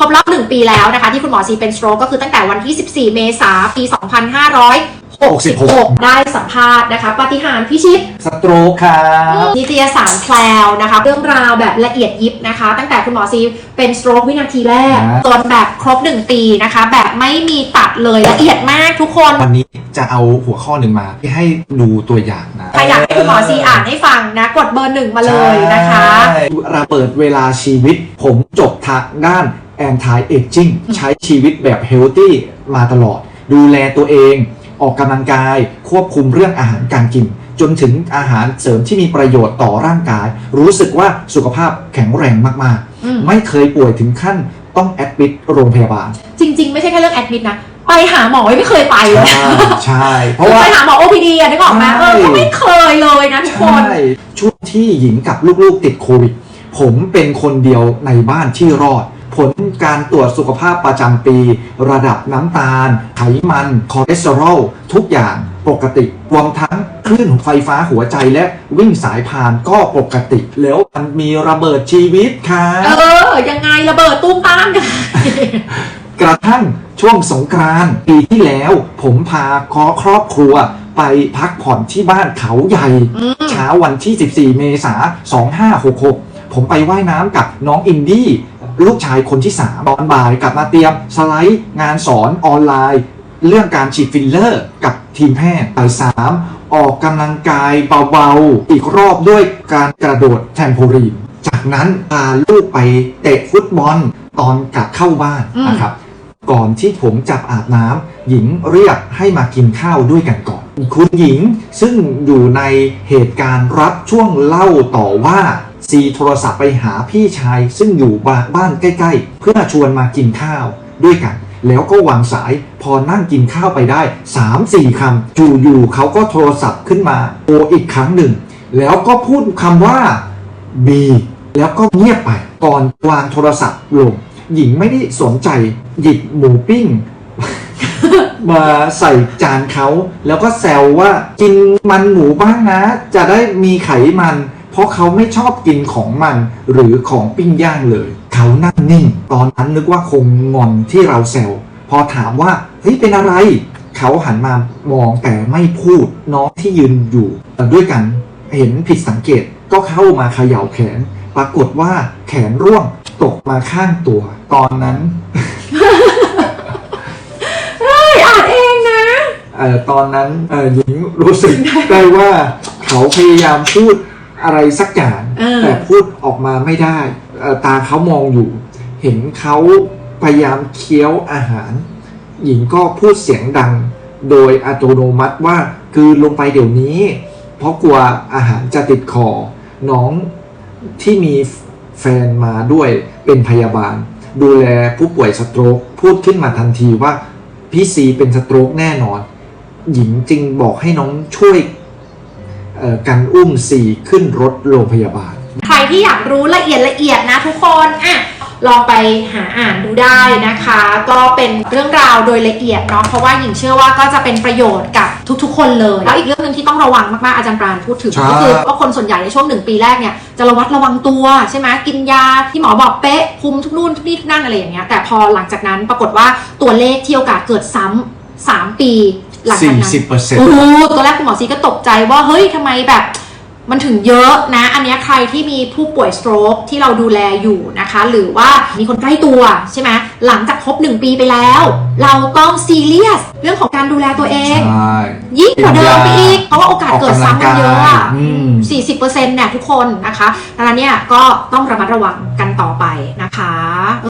ครบรอบหนึ่งปีแล้วนะคะ ที่คุณหมอซีเป็นสโตรกก็คือตั้งแต่วันที่ 14 เมษายนปี 2566 ได้สัมภาษณ์นะคะปาฏิหาริย์พิชิต สโตรกครับนิตยสารแพลวนะคะ เรื่องราวแบบละเอียดยิบนะคะ ตั้งแต่คุณหมอซีเป็นสโตรกวินาทีแรกนะจนแบบครบ 1 ปีนะคะ แบบไม่มีตัดเลยละเอียดมากทุกคน วันนี้จะเอาหัวข้อหนึ่งมาให้ดูตัวอย่างนะใครอยากให้คุณหมอซีอ่านให้ฟั งนะ กดเบอร์หนึ่งมาเลยนะคะใช่เราเปิดเวลาชีวิต ผมจบทางด้าน anti aging ใช้ชีวิตแบบ healthy มาตลอด ดูแลตัวเอง ออกกำลังกาย ควบคุมเรื่องอาหารการกิน จนถึงอาหารเสริมที่มีประโยชน์ต่อร่างกาย รู้สึกว่าสุขภาพแข็งแรงมากอืมๆไม่เคยป่วยถึงขั้นต้องแอดมิดโรงพยาบาล จริง ๆ ไม่ใช่แค่เรื่องแอดมิดนะ ไปหาหมอไม่เคยไปเลยใช่ใช่ เพราะว่า ไปหาหมอ OPD อะนึกออกไหมใช่เออก็ไม่เคยเลยนะทุกคนใช่ช่วงที่หญิงกับลูกๆติดโควิด ผมเป็นคนเดียวในบ้านที่รอด ผลการตรวจสุขภาพประจำปี ระดับน้ำตาล ไขมัน คอเลสเตอรอล ทุกอย่างปกติรวมทั้งคลื่นไฟฟ้าหัวใจและวิ่งสายพานก็ปกติ แล้วมันมีระเบิดชีวิตครับเออ ยังไงระเบิดตุ้มตามยังไง กระทั่งช่วงสงกรานต์ปีที่แล้ว ผมพาคอครอบครัว ไปพักผ่อนที่บ้านเขาใหญ่อืมเช้าวันที่ 14 เมษายน 2566 ผมไปว่ายน้ำกับน้องอินดี้ลูกชายคนที่ 3 ตอนบ่ายกลับมาเตรียมสไลด์งานสอนออนไลน์ เรื่องการฉีดฟิลเลอร์กับทีมแพทย์บ่ายสามออกกำลังกายเบาๆ อีกรอบด้วยการกระโดดแทมโพลีนจากนั้นพาลูกไปเตะฟุตบอลตอนกลับเข้าบ้านอืมนะครับ ก่อนที่ผมจับอาบน้ำหญิงเรียกให้มากินข้าวด้วยกันก่อน คุณหญิงซึ่งอยู่ในเหตุการณ์รับช่วงเล่าต่อว่าซีโทรศัพท์ไปหาพี่ชายซึ่งอยู่บ้านบ้านใกล้ๆ เพื่อชวนมากินข้าวด้วยกัน แล้วก็วางสายพอนั่งกินข้าวไปได้ 3-4คำจู่ๆเขาก็โทรศัพท์ขึ้นมาโออีกครั้งหนึ่ง แล้วก็พูดคำว่าบีแล้วก็เงียบไปก่อนวางโทรศัพท์ลง หญิงไม่ได้สนใจหยิบหมูปิ้ง มาใส่จานเขาแล้วก็แซวว่ากินมันหมูบ้างนะ จะได้มีไขมัน เพราะเขาไม่ชอบกินของมันหรือของปิ้งย่างเลย เขานั่งนิ่ง ตอนนั้นนึกว่าคงงอนที่เราแซวพอถามว่าเฮ้ยเป็นอะไร เขาหันมามองแต่ไม่พูดน้องที่ยืนอยู่ด้วยกันเห็นผิดสังเกตก็เข้ามาเขย่าแขน ปรากฏว่าแขนร่วง ตกมาข้างตัว ตอนนั้นอ่านเองนะ เอ่อตอนนั้นเอ่อหญิงรู้สึกได้ว่าเขาพยายามพูดอะไรสักอย่าง เออ แต่พูดออกมาไม่ได้เอ่อตาเขามองอยู่ เห็นเขาพยายามเคี้ยวอาหาร หญิงก็พูดเสียงดัง โดยอัตโนมัติว่าคือลงไปเดี๋ยวนี้ เพราะกลัวอาหารจะติดคอ น้องที่มี แฟนมาด้วยเป็นพยาบาล ดูแลผู้ป่วยสโตรกพูดขึ้นมาทันทีว่าพี่ซีเป็นสโตรกแน่นอน หญิงจึงบอกให้น้องช่วยกันอุ้มซีขึ้นรถโรงพยาบาล ใครที่อยากรู้ละเอียดละเอียดนะทุกคนอะลองไปหาอ่านดูได้นะคะ ก็เป็นเรื่องราวโดยละเอียดเนาะเพราะว่าหญิงเชื่อว่าก็จะเป็นประโยชน์กับ ทุกๆ คนเลยแล้วอีกเรื่องหนึ่งที่ต้องระวังมากๆอาจารย์ปราณพูดถึงใช่ ก็คือว่าคนส่วนใหญ่ในช่วงหนึ่งปีแรกเนี่ยจะระวัดระวังตัวใช่ไหมกินยาที่หมอบอกเป๊ะคุมทุกนู่นทุกนี่ทุกนั่นอะไรอย่างเงี้ยแต่พอหลังจากนั้นปรากฏว่าตัวเลขที่โอกาสเกิดซ้ำสามปีหลังจากนั้น40%โอ้โหตัวแรกคุณหมอซีก็ตกใจว่าเฮ้ยทำไมแบบ มันถึงเยอะนะ อันเนี้ยใครที่มีผู้ป่วยสโตรกที่เราดูแลอยู่นะคะ หรือว่ามีคนใกล้ตัวใช่ไหมหลังจากครบหนึ่งปีไปแล้ว เราต้องซีเรียสเรื่องของการดูแลตัวเอง ใช่ ยิ่งกว่าเดิมไปอีก เพราะว่าโอกาสเกิดซ้ำมันเยอะอะอืม 40%เนี่ยทุกคนนะคะดังนั้นเนี่ยก็ต้องระมัดระวังกัน